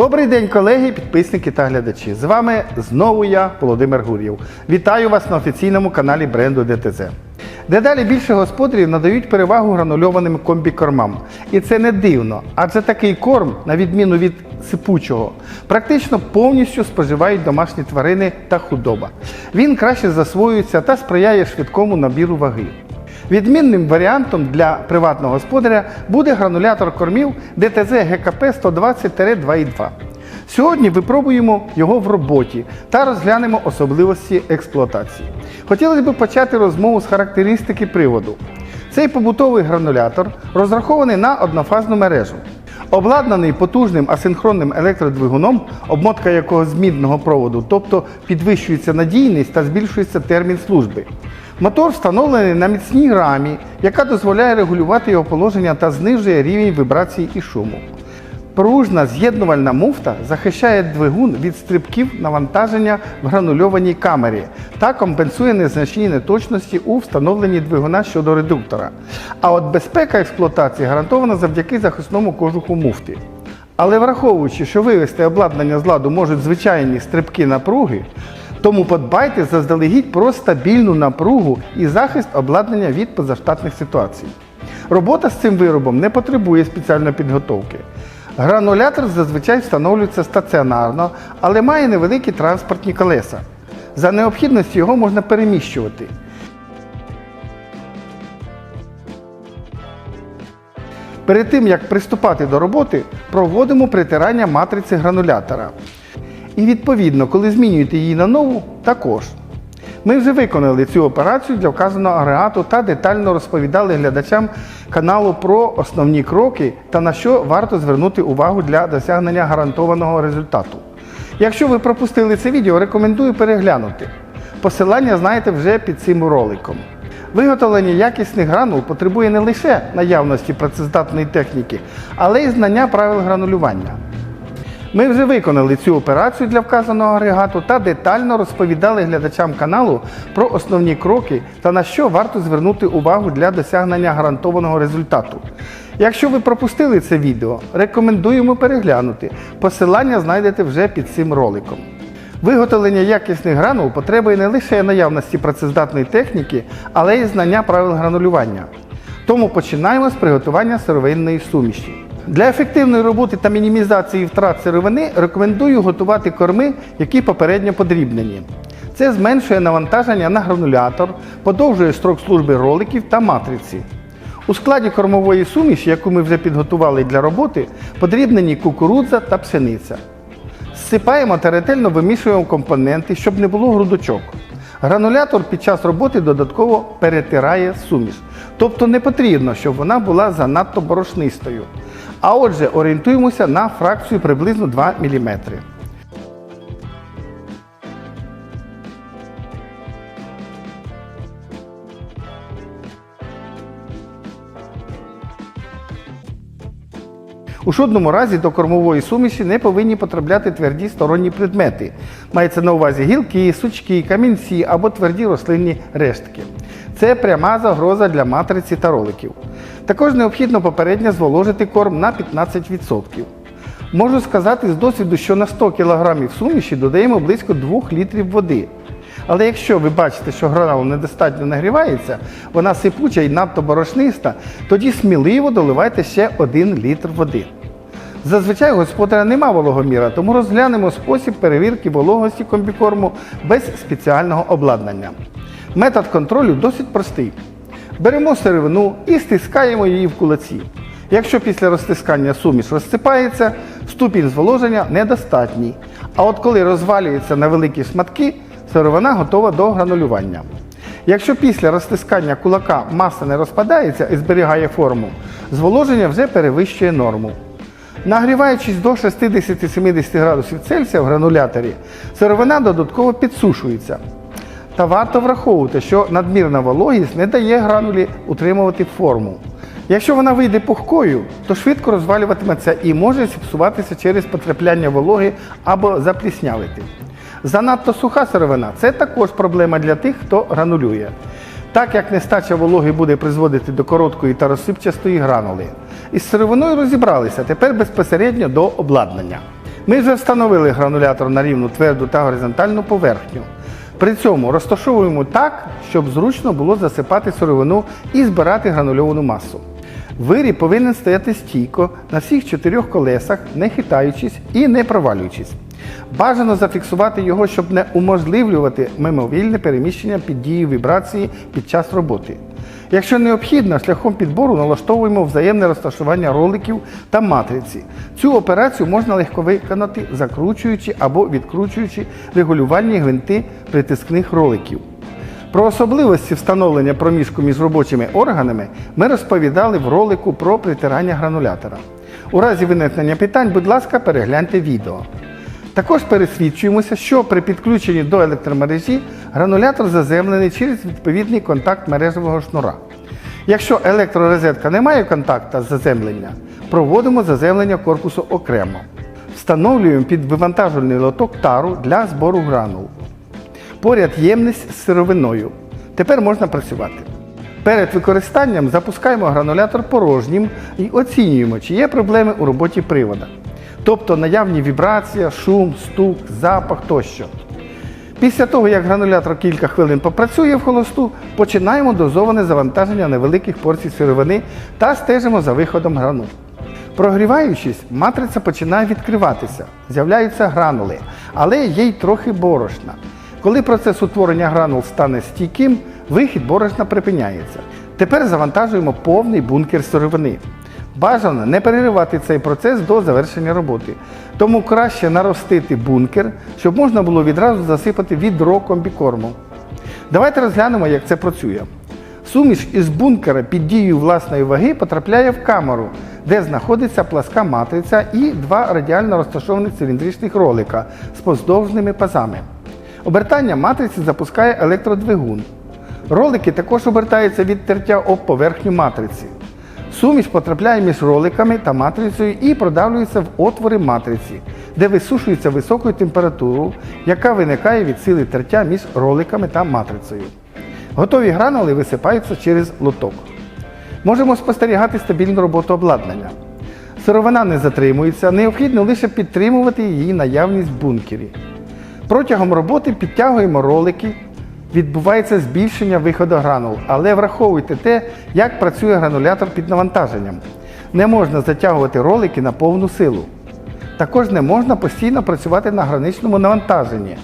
Добрий день, колеги, підписники та глядачі. З вами знову я, Володимир Гур'єв. Вітаю вас на офіційному каналі бренду ДТЗ. Дедалі більше господарів надають перевагу гранульованим комбікормам. І це не дивно, адже такий корм, на відміну від сипучого, практично повністю споживають домашні тварини та худоба. Він краще засвоюється та сприяє швидкому набіру ваги. Відмінним варіантом для приватного господаря буде гранулятор кормів ДТЗ ГКП 120-2,2. Сьогодні випробуємо його в роботі та розглянемо особливості експлуатації. Хотілося б почати розмову з характеристики приводу. Цей побутовий гранулятор розрахований на однофазну мережу. Обладнаний потужним асинхронним електродвигуном, обмотка якого з мідного проводу, тобто підвищується надійність та збільшується термін служби. Мотор встановлений на міцній рамі, яка дозволяє регулювати його положення та знижує рівень вібрацій і шуму. Пружна з'єднувальна муфта захищає двигун від стрибків навантаження в гранульованій камері та компенсує незначні неточності у встановленні двигуна щодо редуктора. А от безпека експлуатації гарантована завдяки захисному кожуху муфти. Але враховуючи, що вивести обладнання з ладу можуть звичайні стрибки напруги, тому подбайте заздалегідь про стабільну напругу і захист обладнання від позаштатних ситуацій. Робота з цим виробом не потребує спеціальної підготовки. Гранулятор зазвичай встановлюється стаціонарно, але має невеликі транспортні колеса. За необхідності його можна переміщувати. Перед тим як приступати до роботи, проводимо притирання матриці гранулятора. І відповідно, коли змінюєте її на нову, також. Ми вже виконали цю операцію для вказаного агрегату та детально розповідали глядачам каналу про основні кроки та на що варто звернути увагу для досягнення гарантованого результату. Якщо ви пропустили це відео, рекомендую переглянути. Посилання знаєте вже під цим роликом. Виготовлення якісних гранул потребує не лише наявності працездатної техніки, але й знання правил гранулювання. Ми вже виконали цю операцію для вказаного агрегату та детально розповідали глядачам каналу про основні кроки та на що варто звернути увагу для досягнення гарантованого результату. Якщо ви пропустили це відео, рекомендуємо переглянути. Посилання знайдете вже під цим роликом. Виготовлення якісних гранул потребує не лише наявності працездатної техніки, але й знання правил гранулювання. Тому починаємо з приготування сировинної суміші. Для ефективної роботи та мінімізації втрат сировини рекомендую готувати корми, які попередньо подрібнені. Це зменшує навантаження на гранулятор, подовжує строк служби роликів та матриці. У складі кормової суміші, яку ми вже підготували для роботи, подрібнені кукурудза та пшениця. Зсипаємо та ретельно вимішуємо компоненти, щоб не було грудочок. Гранулятор під час роботи додатково перетирає суміш. Тобто не потрібно, щоб вона була занадто борошнистою. А отже, орієнтуємося на фракцію приблизно 2 мм. У жодному разі до кормової суміші не повинні потрапляти тверді сторонні предмети. Мається на увазі гілки, сучки, камінці або тверді рослинні рештки. Це пряма загроза для матриці та роликів. Також необхідно попередньо зволожити корм на 15%. Можу сказати з досвіду, що на 100 кг суміші додаємо близько 2 літрів води. Але якщо ви бачите, що гранул недостатньо нагрівається, вона сипуча і надто борошниста, тоді сміливо доливайте ще 1 літр води. Зазвичай господаря нема вологоміра, тому розглянемо спосіб перевірки вологості комбікорму без спеціального обладнання. Метод контролю досить простий. Беремо сировину і стискаємо її в кулаці. Якщо після розтискання суміш розсипається, ступінь зволоження недостатній. А от коли розвалюється на великі шматки, сировина готова до гранулювання. Якщо після розтискання кулака маса не розпадається і зберігає форму, зволоження вже перевищує норму. Нагріваючись до 60-70 градусів Цельсія в грануляторі, сировина додатково підсушується. Та варто враховувати, що надмірна вологість не дає гранулі утримувати форму. Якщо вона вийде пухкою, то швидко розвалюватиметься і може зіпсуватися через потрапляння вологи або запліснявити. Занадто суха сировина це також проблема для тих, хто гранулює. Так як нестача вологи буде призводити до короткої та розсипчастої гранули. Із сировиною розібралися, тепер безпосередньо до обладнання. Ми вже встановили гранулятор на рівну тверду та горизонтальну поверхню. При цьому розташовуємо так, щоб зручно було засипати сировину і збирати гранульовану масу. Виріб повинен стояти стійко на всіх чотирьох колесах, не хитаючись і не провалюючись. Бажано зафіксувати його, щоб не уможливлювати мимовільне переміщення під дією вібрації під час роботи. Якщо необхідно, шляхом підбору налаштовуємо взаємне розташування роликів та матриці. Цю операцію можна легко виконати, закручуючи або відкручуючи регулювальні гвинти притискних роликів. Про особливості встановлення проміжку між робочими органами ми розповідали в ролику про притирання гранулятора. У разі виникнення питань, будь ласка, перегляньте відео. Також пересвідчуємося, що при підключенні до електромережі гранулятор заземлений через відповідний контакт мережевого шнура. Якщо електророзетка не має контакта з заземлення, проводимо заземлення корпусу окремо. Встановлюємо під вивантажувальний лоток тару для збору гранул. Поряд ємність з сировиною. Тепер можна працювати. Перед використанням запускаємо гранулятор порожнім і оцінюємо, чи є проблеми у роботі привода. Тобто наявні вібрація, шум, стук, запах тощо. Після того, як гранулятор кілька хвилин попрацює в холосту, починаємо дозоване завантаження невеликих порцій сировини та стежимо за виходом гранул. Прогріваючись, матриця починає відкриватися, з'являються гранули, але є й трохи борошна. Коли процес утворення гранул стане стійким, вихід борошна припиняється. Тепер завантажуємо повний бункер сировини. Бажано не переривати цей процес до завершення роботи. Тому краще наростити бункер, щоб можна було відразу засипати відро комбікорму. Давайте розглянемо, як це працює. Суміш із бункера під дією власної ваги потрапляє в камеру, де знаходиться пласка матриця і два радіально розташованих циліндричних ролика з поздовжними пазами. Обертання матриці запускає електродвигун. Ролики також обертаються від тертя об поверхню матриці. Суміш потрапляє між роликами та матрицею і продавлюється в отвори матриці, де висушується високою температурою, яка виникає від сили тертя між роликами та матрицею. Готові гранули висипаються через лоток. Можемо спостерігати стабільну роботу обладнання. Сировина не затримується, необхідно лише підтримувати її наявність в бункері. Протягом роботи підтягуємо ролики, відбувається збільшення виходу гранул, але враховуйте те, як працює гранулятор під навантаженням. Не можна затягувати ролики на повну силу. Також не можна постійно працювати на граничному навантаженні.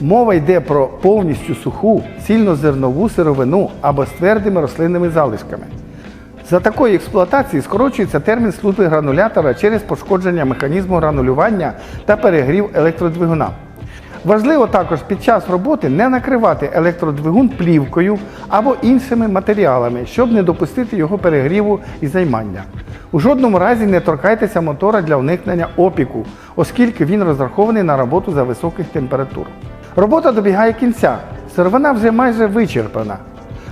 Мова йде про повністю суху, цільнозернову сировину або з твердими рослинними залишками. За такої експлуатації скорочується термін служби гранулятора через пошкодження механізму гранулювання та перегрів електродвигуна. Важливо також під час роботи не накривати електродвигун плівкою або іншими матеріалами, щоб не допустити його перегріву і займання. У жодному разі не торкайтеся мотора для уникнення опіку, оскільки він розрахований на роботу за високих температур. Робота добігає кінця, сировина вже майже вичерпана,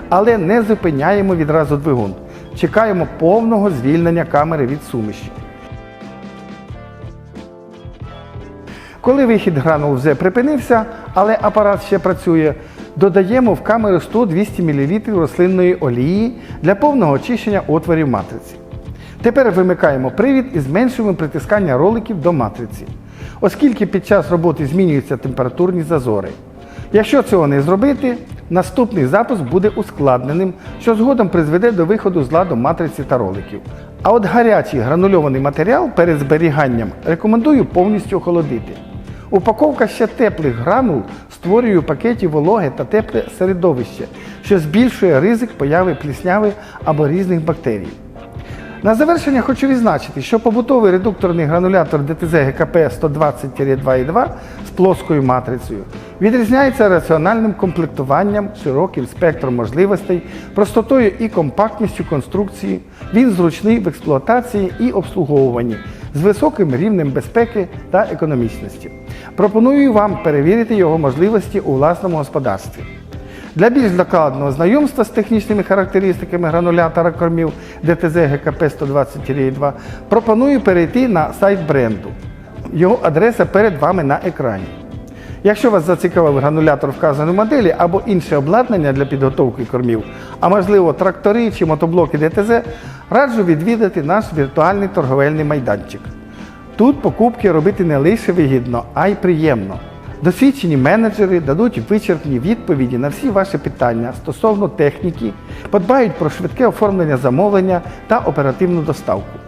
але не зупиняємо відразу двигун. Чекаємо повного звільнення камери від суміші. Коли вихід гранул вже припинився, але апарат ще працює, додаємо в камеру 100-200 мл рослинної олії для повного очищення отворів матриці. Тепер вимикаємо привід і зменшуємо притискання роликів до матриці, оскільки під час роботи змінюються температурні зазори. Якщо цього не зробити, наступний запуск буде ускладненим, що згодом призведе до виходу з ладу матриці та роликів. А от гарячий гранульований матеріал перед зберіганням рекомендую повністю охолодити. Упаковка ще теплих гранул створює у пакеті вологе та тепле середовище, що збільшує ризик появи плісняви або різних бактерій. На завершення хочу відзначити, що побутовий редукторний гранулятор ДТЗ ГКП 120-2,2 з плоскою матрицею відрізняється раціональним комплектуванням, широким спектром можливостей, простотою і компактністю конструкції. Він зручний в експлуатації і обслуговуванні з високим рівнем безпеки та економічності. Пропоную вам перевірити його можливості у власному господарстві. Для більш докладного знайомства з технічними характеристиками гранулятора кормів ДТЗ ГКП 120-2 пропоную перейти на сайт бренду. Його адреса перед вами на екрані. Якщо вас зацікавив гранулятор вказаної моделі або інше обладнання для підготовки кормів, а можливо трактори чи мотоблоки ДТЗ, раджу відвідати наш віртуальний торговельний майданчик. Тут покупки робити не лише вигідно, а й приємно. Досвідчені менеджери дадуть вичерпні відповіді на всі ваші питання стосовно техніки, подбають про швидке оформлення замовлення та оперативну доставку.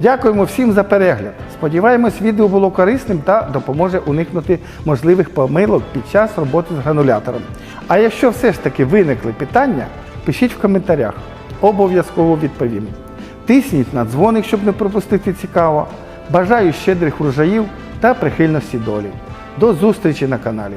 Дякуємо всім за перегляд. Сподіваємось, відео було корисним та допоможе уникнути можливих помилок під час роботи з гранулятором. А якщо все ж таки виникли питання, пишіть в коментарях. Обов'язково відповім. Тисніть на дзвоник, щоб не пропустити цікаво. Бажаю щедрих врожаїв та прихильності долі. До зустрічі на каналі.